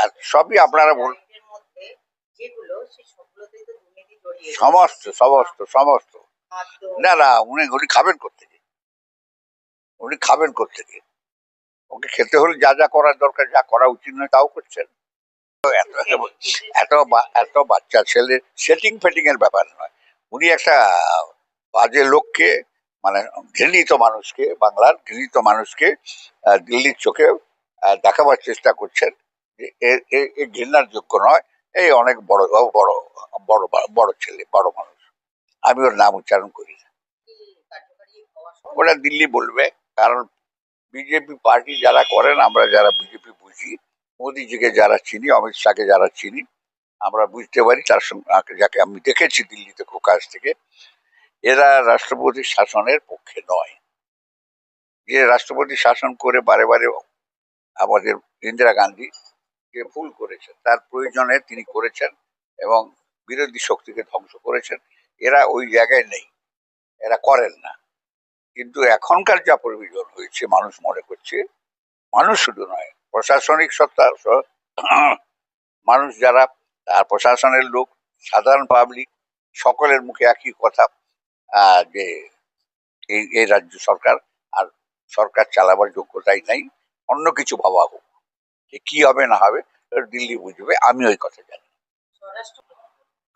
আর সবই আপনারা বল রায়টের মধ্যে যেগুলো সেই সবগুলোতেই তো দুর্নীতি জড়িয়ে রয়েছে। সমস্ত সমস্ত সমস্ত। না না উনি উনি খাবেন থেকে উনি খাবেন থেকে ওকে খেতে হলে যা যা করার দরকার যা করা উচিত নয় তাও করছেন। তো এত এত এত বাচ্চা ছেলে সেটিং ফেটিং এর ব্যাপার নয়। উনি একটা বাজে লোককে মানে ঘৃণিত মানুষকে বাংলার ঘৃণিত মানুষকে দিল্লির চোখে দেখাবার চেষ্টা করছেন যে ঘৃণার যোগ্য নয়, এই অনেক বড় বড় বড় বড় ছেলে, বড় মানুষ আমি ওর নাম উচ্চারণ করি না। ওরা দিল্লি বলবে, কারণ বিজেপি পার্টি যারা করেন, আমরা যারা বিজেপি বুঝি, মোদিজিকে যারা চিনি, অমিত শাহকে যারা চিনি, আমরা বুঝতে পারি তার সঙ্গে যাকে আমি দেখেছি দিল্লিতে খুব কাছ থেকে, এরা রাষ্ট্রপতি শাসনের পক্ষে নয় যে রাষ্ট্রপতি শাসন করে বারে বারে আমাদের ইন্দিরা গান্ধী যে ভুল করেছেন। তার প্রয়োজনে তিনি করেছেন এবং বিরোধী শক্তিকে ধ্বংস করেছেন। এরা ওই জায়গায় নেই। এরা করেন না। কিন্তু এখনকার যা প্রয়োজন হয়েছে, মানুষ মনে করছে, মানুষ শুধু নয়, প্রশাসনিক সত্তা মানুষ যারা তার প্রশাসনের লোক, সাধারণ পাবলিক সকলের মুখে একই কথা যে এই এই রাজ্য সরকার, আর সরকার চালাবার যোগ্যতাই নাই। অন্য কিছু ভাবা হোক কি হবে না হবে দিল্লি বুঝবে, আমি ওই কথা জানি।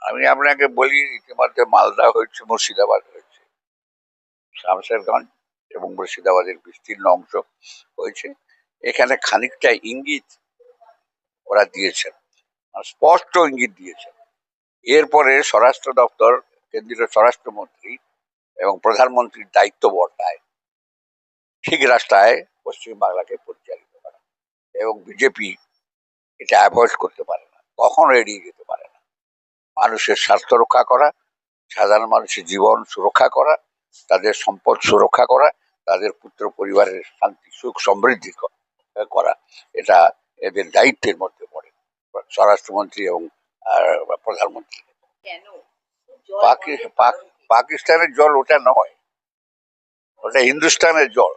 আমি আপনাকে বলি, ইতিমধ্যে মালদা হয়েছে, মুর্শিদাবাদ হয়েছে। শামশেরগঞ্জ এবং মুর্শিদাবাদের বিস্তীর্ণ অংশ হয়েছে। এখানে খানিকটা ইঙ্গিত ওরা দিয়েছেন, স্পষ্ট ইঙ্গিত দিয়েছেন। এরপরে স্বরাষ্ট্র দপ্তর, কেন্দ্রীয় স্বরাষ্ট্রমন্ত্রী এবং প্রধানমন্ত্রীর দায়িত্ব বর্তায়, ঠিক রাস্তায় পশ্চিমবাংলাকে পরিচালিত করা। এবং বিজেপি এটা অ্যাভয়েড করতে পারে না কখনো এড়িয়ে যেতে পারে না। মানুষের স্বার্থ রক্ষা করা সাধারণ মানুষের জীবন সুরক্ষা করা তাদের সম্পদ সুরক্ষা করা তাদের পুত্র পরিবারের শান্তি সুখ সমৃদ্ধি করা এটা এদের দায়িত্বের মধ্যে পড়ে। স্বরাষ্ট্রমন্ত্রী এবং প্রধানমন্ত্রী? পাকিস্তানের জল ওটা নয় ওটা হিন্দুস্তানের জল।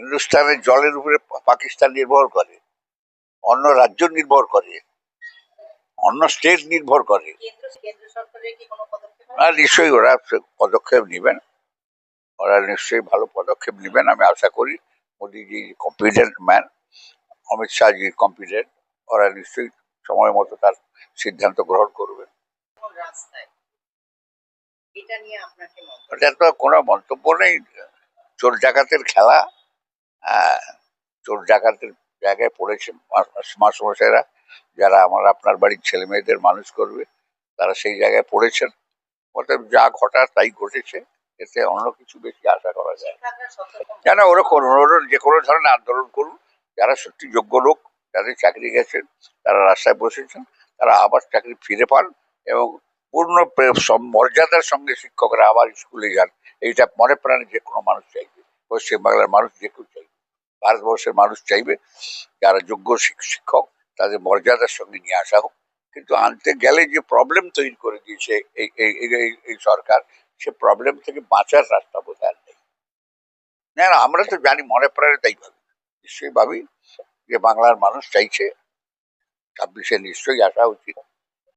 হিন্দুস্তানের জলের উপরে পাকিস্তান নির্ভর করে অন্য রাজ্য নির্ভর করে অন্য স্টেট নির্ভর করে? আর নিশ্চয়ই ওরা পদক্ষেপ নেবেন। ওরা নিশ্চয়ই ভালো পদক্ষেপ নেবেন আমি আশা করি। Modiji competent man Amit Shahji competent ওরা নিশ্চয়ই সময় মতো তার সিদ্ধান্ত গ্রহণ করবেন এটা তো কোনো মন্তব্য নেই। চোর ডাকাতের খেলা চোর ডাকাতের জায়গায় পড়েছে মাসমশাইরা যারা আমার আপনার বাড়ির ছেলে মেয়েদের মানুষ করবে, তারা সেই জায়গায় পড়েছেন। অতএব যা ঘটার তাই ঘটেছে, এতে অন্য কিছু বেশি আশা করা যায়। না। কেন ওরা করুন ওরা যে কোনো ধরনের আন্দোলন করুন। যারা সত্যি যোগ্য লোক, যাদের চাকরি গেছেন, তারা রাস্তায় বসেছেন, তারা আবার চাকরি ফিরে পান এবং পূর্ণ মর্যাদার সঙ্গে শিক্ষকরা আবার স্কুলে যান। এইটা মনে প্রাণে যে কোনো মানুষ চাইবে। পশ্চিমবাংলার মানুষ যে কেউ চাইবে। ভারতবর্ষের মানুষ চাইবে যারা যোগ্য শিক- শিক্ষক, তাদের মর্যাদার সঙ্গে নিয়ে আসা হোক। কিন্তু আনতে গেলে যে প্রবলেম তৈরি করে দিয়েছে এই সরকার, সে প্রবলেম থেকে বাঁচার রাস্তা বোধ আর নেই। না না, আমরা তো জানি, মনে প্রাণে তাই ভাবি। নিশ্চয়ই ভাবি যে বাংলার মানুষ চাইছে, ছাব্বিশে নিশ্চয়ই আসা উচিত।